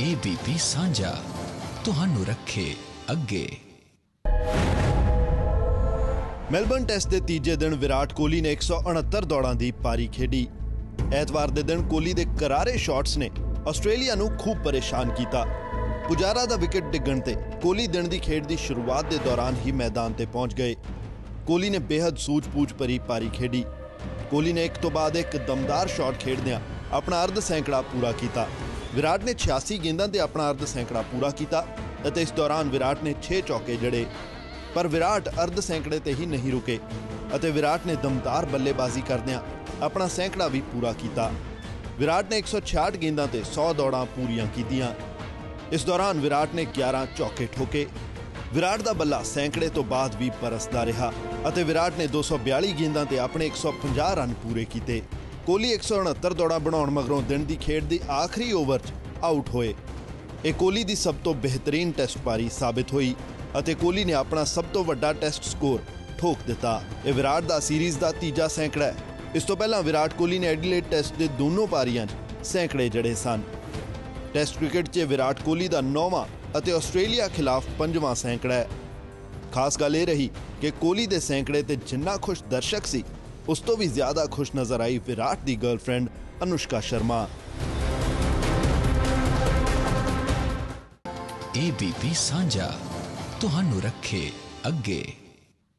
ABP ਸਾਂਝਾ, ਤੁਹਾਨੂੰ ਰੱਖੇ ਅੱਗੇ। ਮੈਲਬਨ ਟੈਸਟ ਦੇ ਤੀਜੇ ਦਿਨ ਵਿਰਾਟ ਕੋਹਲੀ ਨੇ 169 ਦੌੜਾਂ ਦੀ ਪਾਰੀ ਖੇਡੀ। ਐਤਵਾਰ ਦੇ ਦਿਨ ਕੋਹਲੀ ਦੇ ਕਰਾਰੇ ਸ਼ਾਟਸ ਨੇ ਆਸਟ੍ਰੇਲੀਆ ਨੂੰ ਖੂਬ ਪਰੇਸ਼ਾਨ ਕੀਤਾ। ਪੁਜਾਰਾ ਦਾ ਵਿਕਟ ਡਿੱਗਣ ਤੇ ਕੋਹਲੀ ਦਿਨ ਦੀ ਖੇਡ ਦੀ ਸ਼ੁਰੂਆਤ ਦੇ ਦੌਰਾਨ ਹੀ ਮੈਦਾਨ ਤੇ ਪਹੁੰਚ ਗਏ। ਕੋਹਲੀ ਨੇ ਬੇहद ਸੂਝ ਬੂਝ ਭਰੀ ਪਾਰੀ ਖੇਡੀ। ਕੋਹਲੀ ਨੇ ਇੱਕ ਤੋਂ ਬਾਅਦ ਇੱਕ ਦਮਦਾਰ ਸ਼ਾਟ ਖੇਡਦਿਆਂ ਆਪਣਾ ਅਰਧ ਸੈਂਕੜਾ ਪੂਰਾ ਕੀਤਾ। ਵਿਰਾਟ ਨੇ 86 ਗੇਂਦਾਂ ਤੇ ਆਪਣਾ ਅਰਧ ਸੈਂਕੜਾ ਪੂਰਾ ਕੀਤਾ ਅਤੇ ਇਸ ਦੌਰਾਨ ਵਿਰਾਟ ਨੇ 6 ਚੌਕੇ ਜੜੇ ਪਰ ਵਿਰਾਟ ਅਰਧ ਸੈਂਕੜੇ ਤੇ ਹੀ ਨਹੀਂ ਰੁਕੇ ਅਤੇ ਵਿਰਾਟ ਨੇ ਦਮਦਾਰ ਬੱਲੇਬਾਜ਼ੀ ਕਰਦਿਆਂ ਆਪਣਾ ਸੈਂਕੜਾ ਵੀ ਪੂਰਾ ਕੀਤਾ। ਵਿਰਾਟ ਨੇ 166 ਗੇਂਦਾਂ ਤੇ 100 ਦੌੜਾਂ ਪੂਰੀਆਂ ਕੀਤੀਆਂ। ਇਸ ਦੌਰਾਨ ਵਿਰਾਟ ਨੇ 11 ਚੌਕੇ ਠੋਕੇ। ਵਿਰਾਟ ਦਾ ਬੱਲਾ ਸੈਂਕੜੇ ਤੋਂ ਬਾਅਦ ਵੀ ਪਰਸਦਾ ਰਿਹਾ ਅਤੇ ਵਿਰਾਟ ਨੇ 242 ਗੇਂਦਾਂ ਤੇ ਆਪਣੇ 150 ਰਨ ਪੂਰੇ ਕੀਤੇ। ਕੋਹਲੀ 169 ਦੌੜਾਂ ਬਣਾਉਣ ਮਗਰੋਂ ਦਿਨ ਦੀ ਖੇਡ ਦੀ ਆਖਰੀ ਓਵਰ 'ਚ ਆਊਟ ਹੋਏ। ਇਹ ਕੋਹਲੀ ਦੀ ਸਭ ਤੋਂ ਬਿਹਤਰੀਨ ਟੈਸਟ ਪਾਰੀ ਸਾਬਿਤ ਹੋਈ ਅਤੇ ਕੋਹਲੀ ਨੇ ਆਪਣਾ ਸਭ ਤੋਂ ਵੱਡਾ ਟੈਸਟ ਸਕੋਰ ਠੋਕ ਦਿੱਤਾ। ਇਹ ਵਿਰਾਟ ਦਾ ਸੀਰੀਜ਼ ਦਾ ਤੀਜਾ ਸੈਂਕੜਾ ਹੈ। ਇਸ ਤੋਂ ਪਹਿਲਾਂ ਵਿਰਾਟ ਕੋਹਲੀ ਨੇ ਐਡੀਲੇਡ ਟੈਸਟ ਦੇ ਦੋਨੋਂ ਪਾਰੀਆਂ 'ਚ ਸੈਂਕੜੇ ਜੜੇ ਸਨ। ਟੈਸਟ ਕ੍ਰਿਕਟ 'ਚ ਵਿਰਾਟ ਕੋਹਲੀ ਦਾ ਨੌਵਾਂ ਅਤੇ ਆਸਟ੍ਰੇਲੀਆ ਖਿਲਾਫ ਪੰਜਵਾਂ ਸੈਂਕੜਾ ਹੈ। ਖਾਸ ਗੱਲ ਇਹ ਰਹੀ ਕਿ ਕੋਹਲੀ ਦੇ ਸੈਂਕੜੇ ਤੇ ਜਿੰਨਾ ਖੁਸ਼ ਦਰਸ਼ਕ ਸੀ ਉਸ ਤੋਂ ਵੀ ਜ਼ਿਆਦਾ ਖੁਸ਼ ਨਜ਼ਰ ਆਈ ਵਿਰਾਟ ਦੀ ਗਰਲਫ੍ਰੈਂਡ ਅਨੁਸ਼ਕਾ ਸ਼ਰਮਾ ABP ਸਾਂਝਾ ਤੁਹਾਨੂੰ ਰੱਖੇ ਅੱਗੇ